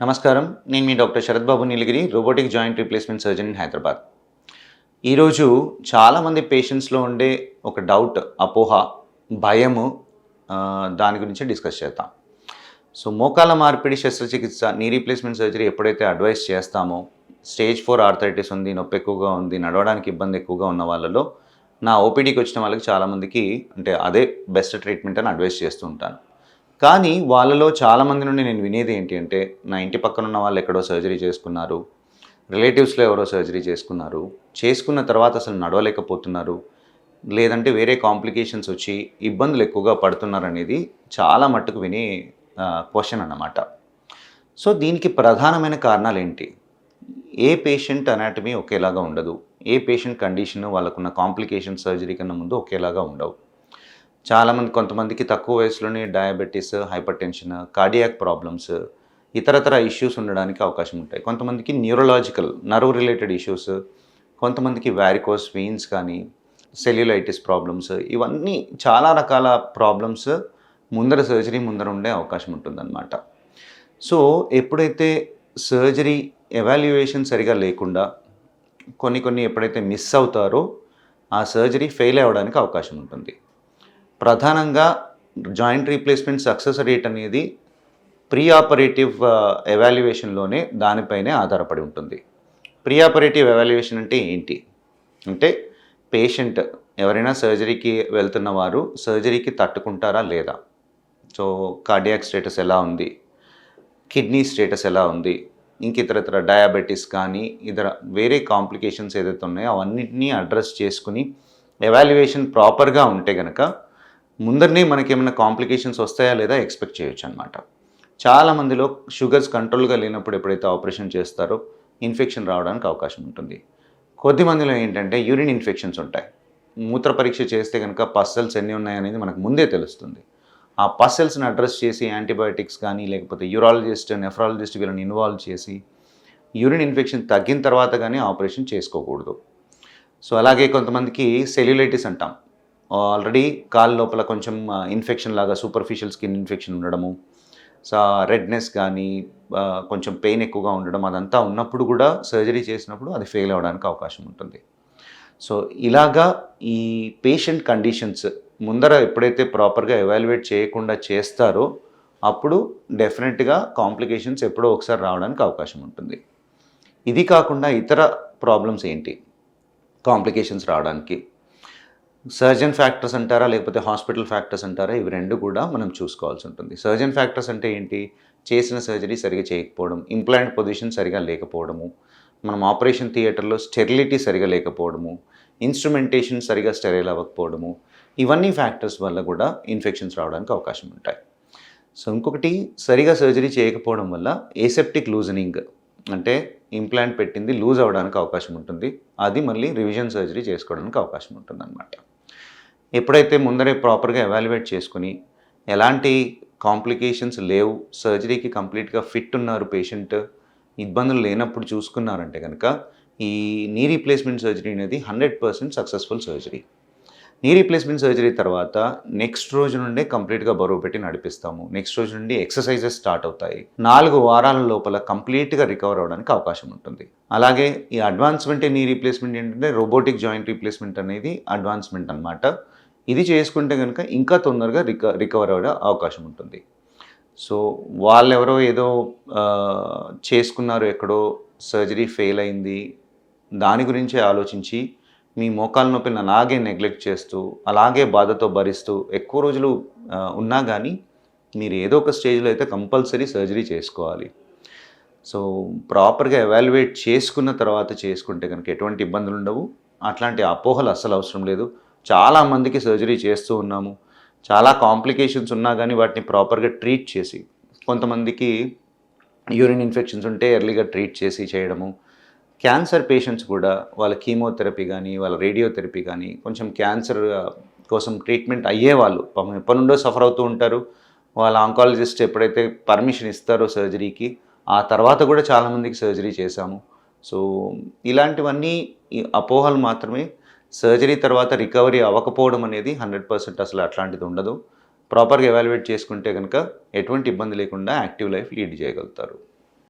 నమస్కారం. నేను మీ doctor Sharath Babu Neelagiri robotic joint replacement surgeon in Hyderabad. ఈరోజు చాలామంది పేషెంట్స్లో ఉండే ఒక డౌట్ అపోహ భయము దాని గురించి డిస్కస్ చేద్దాం. సో మోకాల మార్పిడి శస్త్రచికిత్స నీ రీప్లేస్మెంట్ సర్జరీ ఎప్పుడైతే అడ్వైస్ చేస్తామో స్టేజ్ ఫోర్ ఆర్థరైటిస్ ఉంది నొప్పి ఎక్కువగా ఉంది నడవడానికి ఇబ్బంది ఎక్కువగా ఉన్న వాళ్ళలో నా ఓపీడీకి వచ్చిన వాళ్ళకి చాలామందికి అంటే అదే బెస్ట్ ట్రీట్మెంట్ అని అడ్వైస్ చేస్తూ ఉంటాను. కానీ వాళ్ళలో చాలామంది నుండి నేను వినేది ఏంటి అంటే నా ఇంటి పక్కన ఉన్న వాళ్ళు ఎక్కడో సర్జరీ చేసుకున్నారు రిలేటివ్స్లో ఎవరో సర్జరీ చేసుకున్నారు చేసుకున్న తర్వాత అసలు నడవలేకపోతున్నారు లేదంటే వేరే కాంప్లికేషన్స్ వచ్చి ఇబ్బందులు ఎక్కువగా పడుతున్నారు అనేది చాలా మట్టుకు వినే క్వశ్చన్ అన్నమాట. సో దీనికి ప్రధానమైన కారణాలు ఏంటి? ఏ పేషెంట్ అనాటమీ ఒకేలాగా ఉండదు. ఏ పేషెంట్ కండిషన్ వాళ్ళకున్న కాంప్లికేషన్ సర్జరీ కన్నా ముందు ఒకేలాగా ఉండవు. చాలామంది కొంతమందికి తక్కువ వయసులోనే diabetes hypertension cardiac problems ఇతరతర ఇష్యూస్ ఉండడానికి అవకాశం ఉంటాయి. కొంతమందికి న్యూరలాజికల్ నర్వ్ రిలేటెడ్ ఇష్యూస్ కొంతమందికి వ్యారికోస్ వెయిన్స్ కానీ సెల్యులైటిస్ ప్రాబ్లమ్స్ ఇవన్నీ చాలా రకాల ప్రాబ్లమ్స్ ముందర సర్జరీ ముందర ఉండే అవకాశం ఉంటుందన్నమాట. సో ఎప్పుడైతే సర్జరీ ఎవాల్యుయేషన్ సరిగా లేకుండా కొన్ని కొన్ని ఎప్పుడైతే మిస్ అవుతారో ఆ సర్జరీ ఫెయిల్ అవ్వడానికి అవకాశం ఉంటుంది. ప్రధానంగా జాయింట్ రీప్లేస్మెంట్ సక్సెస్ రేట్ అనేది ప్రీ ఆపరేటివ్ ఎవాల్యుయేషన్లోనే దానిపైనే ఆధారపడి ఉంటుంది. ప్రీ ఆపరేటివ్ ఎవాల్యుయేషన్ అంటే ఏంటి? అంటే పేషెంట్ ఎవరైనా సర్జరీకి వెళ్తున్న వారు సర్జరీకి తట్టుకుంటారా లేదా? సో కార్డియాక్ స్టేటస్ ఎలా ఉంది? కిడ్నీ స్టేటస్ ఎలా ఉంది? ఇంక ఇతర డయాబెటీస్ కానీ ఇతర వేరే కాంప్లికేషన్స్ ఏదైతే ఉన్నాయో అవన్నిటినీ అడ్రస్ చేసుకుని ఎవాల్యుయేషన్ ప్రాపర్గా ఉంటే కనుక ముందరనే మనకేమైనా కాంప్లికేషన్స్ వస్తాయా లేదా ఎక్స్పెక్ట్ చేయొచ్చు అనమాట చాలామందిలో షుగర్స్ కంట్రోల్గా లేనప్పుడు ఎప్పుడైతే ఆపరేషన్ చేస్తారో ఇన్ఫెక్షన్ రావడానికి అవకాశం ఉంటుంది. కొద్దిమందిలో ఏంటంటే యూరిన్ ఇన్ఫెక్షన్స్ ఉంటాయి. మూత్ర పరీక్ష చేస్తే కనుక పస్సల్స్ ఎన్ని ఉన్నాయనేది మనకు ముందే తెలుస్తుంది. ఆ పస్సెల్స్ని అడ్రస్ చేసి యాంటీబయాటిక్స్ కానీ లేకపోతే యూరాలజిస్ట్ నెఫ్రాలజిస్ట్ వీళ్ళని ఇన్వాల్వ్ చేసి యూరిన్ ఇన్ఫెక్షన్ తగ్గిన తర్వాత కానీ ఆపరేషన్ చేసుకోకూడదు. సో అలాగే కొంతమందికి సెల్యులైటిస్ అంటాం. ఆల్రెడీ కాలు లోపల కొంచెం ఇన్ఫెక్షన్ లాగా సూపర్ఫిషియల్ స్కిన్ ఇన్ఫెక్షన్ ఉండడము సో రెడ్నెస్ కానీ కొంచెం పెయిన్ ఎక్కువగా ఉండడం అదంతా ఉన్నప్పుడు కూడా సర్జరీ చేసినప్పుడు అది ఫెయిల్ అవ్వడానికి అవకాశం ఉంటుంది. సో ఇలాగా ఈ పేషెంట్ కండిషన్స్ ముందర ఎప్పుడైతే ప్రాపర్గా ఎవాల్యుయేట్ చేయకుండా చేస్తారో అప్పుడు డెఫినెట్గా కాంప్లికేషన్స్ ఎప్పుడో ఒకసారి రావడానికి అవకాశం ఉంటుంది. ఇది కాకుండా ఇతర ప్రాబ్లమ్స్ ఏంటి? కాంప్లికేషన్స్ రావడానికి. సర్జన్ ఫ్యాక్టర్స్ అంటారా లేకపోతే హాస్పిటల్ ఫ్యాక్టర్స్ అంటారా ఇవి రెండు కూడా మనం చూసుకోవాల్సి ఉంటుంది. సర్జన్ ఫ్యాక్టర్స్ అంటే ఏంటి? చేసిన సర్జరీ సరిగా చేయకపోవడం ఇంప్లాంట్ పొజిషన్ సరిగా లేకపోవడము మనం ఆపరేషన్ థియేటర్లో స్టెరిలిటీ సరిగా లేకపోవడము ఇన్స్ట్రుమెంటేషన్ సరిగా స్టెరైల్ అవ్వకపోవడము ఇవన్నీ ఫ్యాక్టర్స్ వల్ల కూడా ఇన్ఫెక్షన్స్ రావడానికి అవకాశం ఉంటాయి. సో ఇంకొకటి సరిగా సర్జరీ చేయకపోవడం వల్ల ఏసెప్టిక్ లూజనింగ్ అంటే ఇంప్లాంట్ పెట్టింది లూజ్ అవ్వడానికి అవకాశం ఉంటుంది. అది మళ్ళీ రివిజన్ సర్జరీ చేసుకోవడానికి అవకాశం ఉంటుంది అన్నమాట ఎప్పుడైతే ముందరే ప్రాపర్గా ఎవాల్యుయేట్ చేసుకుని ఎలాంటి కాంప్లికేషన్స్ లేవు సర్జరీకి కంప్లీట్గా ఫిట్ ఉన్నారు పేషెంట్ ఇబ్బందులు లేనప్పుడు చూసుకున్నారంటే కనుక ఈ నీ రీప్లేస్మెంట్ సర్జరీ అనేది hundred percent successful surgery knee replacement surgery తర్వాత నెక్స్ట్ రోజు నుండే కంప్లీట్గా బరువు పెట్టి నడిపిస్తాము. నెక్స్ట్ రోజు నుండి ఎక్సర్సైజెస్ స్టార్ట్ అవుతాయి. నాలుగు వారాల లోపల కంప్లీట్గా రికవర్ అవడానికి అవకాశం ఉంటుంది. అలాగే ఈ అడ్వాన్స్మెంట్ నీ రీప్లేస్మెంట్ ఏంటంటే రోబోటిక్ జాయింట్ రీప్లేస్మెంట్ అనేది అడ్వాన్స్మెంట్ అన్నమాట. ఇది చేసుకుంటే కనుక ఇంకా తొందరగా రిక రికవర్ అవ్వడం అవకాశం ఉంటుంది. సో వాళ్ళెవరో ఏదో చేసుకున్నారు ఎక్కడో సర్జరీ ఫెయిల్ అయింది. దాని గురించే ఆలోచించి మీ మోకాల నొప్పిని అలాగే నెగ్లెక్ట్ చేస్తూ అలాగే బాధతో భరిస్తూ ఎక్కువ రోజులు ఉన్నా కానీ మీరు ఏదో ఒక స్టేజ్లో అయితే కంపల్సరీ సర్జరీ చేసుకోవాలి. సో ప్రాపర్గా ఎవాల్యుయేట్ చేసుకున్న తర్వాత చేసుకుంటే కనుక ఎటువంటి ఇబ్బందులు ఉండవు అట్లాంటి అపోహలు అస్సలు అవసరం లేదు. చాలామందికి సర్జరీ చేస్తూ ఉన్నాము. చాలా కాంప్లికేషన్స్ ఉన్నా కానీ వాటిని ప్రాపర్గా ట్రీట్ చేసి కొంతమందికి యూరిన్ ఇన్ఫెక్షన్స్ ఉంటే ఎర్లీగా ట్రీట్ చేసి చేయడము. క్యాన్సర్ పేషెంట్స్ కూడా వాళ్ళ కీమోథెరపీ కానీ వాళ్ళ రేడియోథెరపీ కానీ కొంచెం క్యాన్సర్ కోసం ట్రీట్మెంట్ అయ్యేవాళ్ళు పాపం ఎప్పటి నుండో సఫర్ అవుతూ ఉంటారు. వాళ్ళ ఆంకాలజిస్ట్ ఎప్పుడైతే పర్మిషన్ ఇస్తారో సర్జరీకి ఆ తర్వాత కూడా చాలామందికి సర్జరీ చేశాము. సో ఇలాంటివన్నీ ఈ అపోహలు మాత్రమే సర్జరీ తర్వాత రికవరీ అవ్వకపోవడం అనేది హండ్రెడ్ పర్సెంట్ అసలు అట్లాంటిది ఉండదు. ప్రాపర్గా ఎవాల్యుయేట్ చేసుకుంటే కనుక ఎటువంటి ఇబ్బంది లేకుండా యాక్టివ్ లైఫ్ లీడ్ చేయగలుగుతారు.